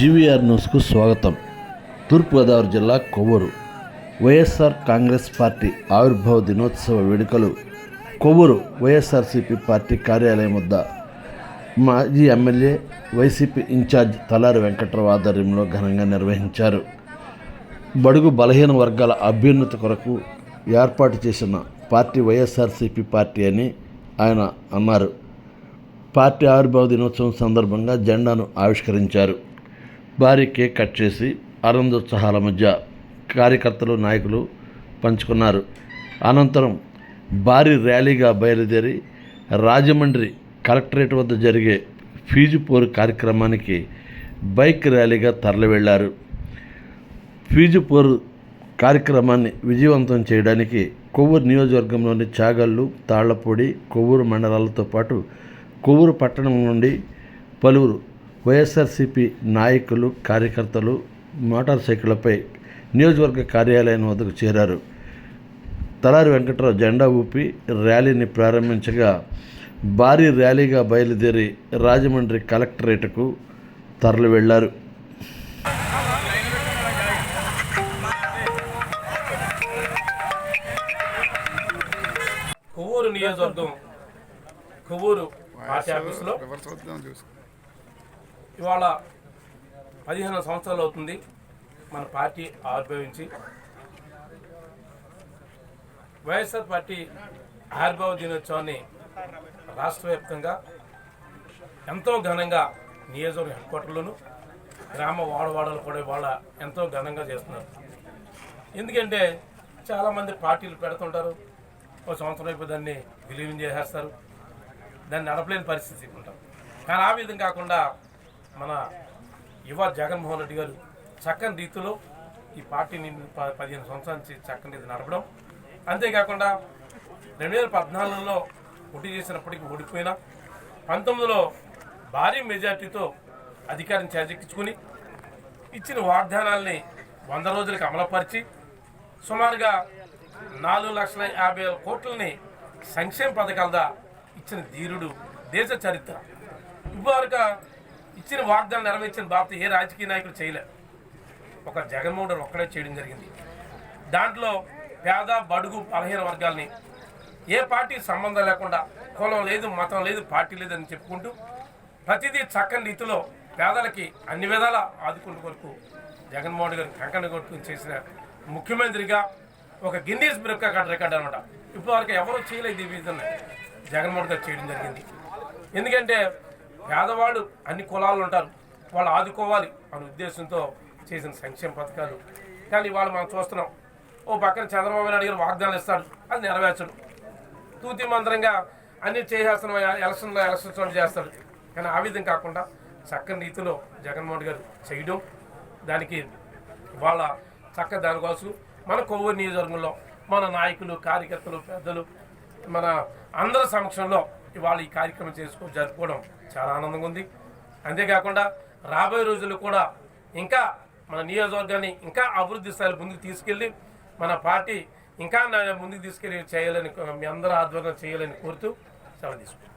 GVR న్యూస్కు స్వాగతం. తూర్పుగోదావరి జిల్లా కొవ్వూరు. వైఎస్ఆర్ కాంగ్రెస్ పార్టీ ఆవిర్భావ దినోత్సవ వేడుకలు. కొవ్వూరు వైఎస్ఆర్సీపీ పార్టీ కార్యాలయం వద్ద మాజీ MLA YCP incharge Talari Venkatrao ఆధ్వర్యంలో ఘనంగా నిర్వహించారు. బడుగు బలహీన వర్గాల అభ్యున్నతి కొరకు ఏర్పాటు చేసిన పార్టీ వైఎస్ఆర్సీపీ పార్టీ అని ఆయన అన్నారు. పార్టీ ఆవిర్భావ దినోత్సవం సందర్భంగా జెండాను ఆవిష్కరించారు. భారీ కేక్ కట్ చేసి ఆనందోత్సాహాల మధ్య కార్యకర్తలు నాయకులు పంచుకున్నారు. అనంతరం భారీ ర్యాలీగా బయలుదేరి రాజమండ్రి కలెక్టరేట్ వద్ద జరిగే ఫీజు పోరు కార్యక్రమానికి బైక్ ర్యాలీగా తరలివెళ్ళారు. ఫీజు పోరు కార్యక్రమాన్ని విజయవంతం చేయడానికి కొవ్వూరు నియోజకవర్గంలోని చాగళ్ళు తాళ్ళపూడి కొవ్వూరు మండలాలతో పాటు కొవ్వూరు పట్టణం నుండి పలువురు వైఎస్ఆర్సీపీ నాయకులు కార్యకర్తలు మోటార్ సైకిళ్ళపై నియోజకవర్గ కార్యాలయం వద్దకు చేరారు. తలారి వెంకట్రావు జెండా ఊపి ర్యాలీని ప్రారంభించగా భారీ ర్యాలీగా బయలుదేరి రాజమండ్రి కలెక్టరేట్కు తరలి వెళ్ళారు. కొవ్వూరు నియోజకవర్గం కొవ్వూరు పార్టీ ఆఫీసులో ఇవాళ పదిహేను సంవత్సరాలు అవుతుంది మన పార్టీ ఆవిర్భవించి. వైఎస్ఆర్ పార్టీ ఆవిర్భావ దినోత్సవాన్ని రాష్ట్ర వ్యాప్తంగా ఎంతో ఘనంగా నియోజకవర్గ హెడ్ క్వార్టర్లోను గ్రామ వాడవాడలు కూడా ఇవాళ ఎంతో ఘనంగా చేస్తున్నారు. ఎందుకంటే చాలామంది పార్టీలు పెడుతుంటారు ఒక సంవత్సరం అయిపోయి దాన్ని విలీనం చేసేస్తారు దాన్ని నడపలేని పరిస్థితి ఉంటాం కానీ ఆ విధం కాకుండా మన యువ జగన్మోహన్ రెడ్డి గారు చక్కని రీతిలో ఈ పార్టీని ప- పదిహేను సంవత్సరాల నుంచి చక్కని రీతి నడపడం. అంతేకాకుండా రెండు వేల పద్నాలుగులో పోటీ చేసినప్పటికీ ఓడిపోయినా పంతొమ్మిదిలో భారీ మెజార్టీతో అధికారం చేజెక్కించుకుని ఇచ్చిన వాగ్దానాల్ని వంద రోజులకు అమలుపరిచి సుమారుగా నాలుగు లక్షల యాభై వేల కోట్లని సంక్షేమ పథకాలదా ఇచ్చిన ధీరుడు దేశ చరిత్ర. ఇవ్వక ఇచ్చిన వాగ్దానం నెరవేర్చిన బాధ్యత ఏ రాజకీయ నాయకుడు చేయలే. ఒక జగన్మోహన్ రెడ్డి ఒక్కడే చేయడం జరిగింది. దాంట్లో పేద బడుగు బలహీన వర్గాల్ని ఏ పార్టీ సంబంధం లేకుండా కులం లేదు మతం లేదు పార్టీ లేదని చెప్పుకుంటూ ప్రతిదీ చక్కని రీతిలో పేదలకి అన్ని విధాల ఆదుకుంటూ వరకు జగన్మోహన్ గారు కంకణ కొట్టుకుని చేసిన ముఖ్యమంత్రిగా ఒక గిన్నీస్ బుక్ రికార్డ్ అనమాట. ఇప్పటివరకు ఎవరు చేయలేదు ఈ విధంగా జగన్మోహన్ గారు చేయడం జరిగింది. ఎందుకంటే పేదవాడు అన్ని కులాలు ఉంటారు. వాళ్ళు ఆదుకోవాలి అనే ఉద్దేశంతో చేసిన సంక్షేమ పథకాలు. కానీ వాళ్ళు మనం చూస్తున్నాం ఓ పక్కన చంద్రబాబు నాయుడు గారు వాగ్దానాలు ఇస్తాడు అది నెరవేర్చడు. తూతి మంత్రంగా అన్ని చేసేస్తున్న ఎలక్షన్లో ఎలక్షన్ చేస్తాడు. కానీ ఆ విధం కాకుండా చక్కని రీతిలో జగన్మోహన్ గారు చేయడం దానికి వాళ్ళ చక్క దానికోసం మన కొవ్వూరు నియోజకవర్గంలో మన నాయకులు కార్యకర్తలు పెద్దలు మన అందరి సమక్షంలో ఇవాళ ఈ కార్యక్రమం చేసుకో జరుపుకోవడం చాలా ఆనందంగా ఉంది. అంతేకాకుండా రాబోయే రోజుల్లో కూడా ఇంకా మన నియోజకవర్గాన్ని ఇంకా అభివృద్ధి స్థాయిలో ముందుకు తీసుకెళ్ళి మన పార్టీ ఇంకా ముందుకు తీసుకెళ్ళి చేయాలని మీ అందరూ ఆధ్వర్యం చేయాలని కోరుతూ సెలవు తీసుకుంటాం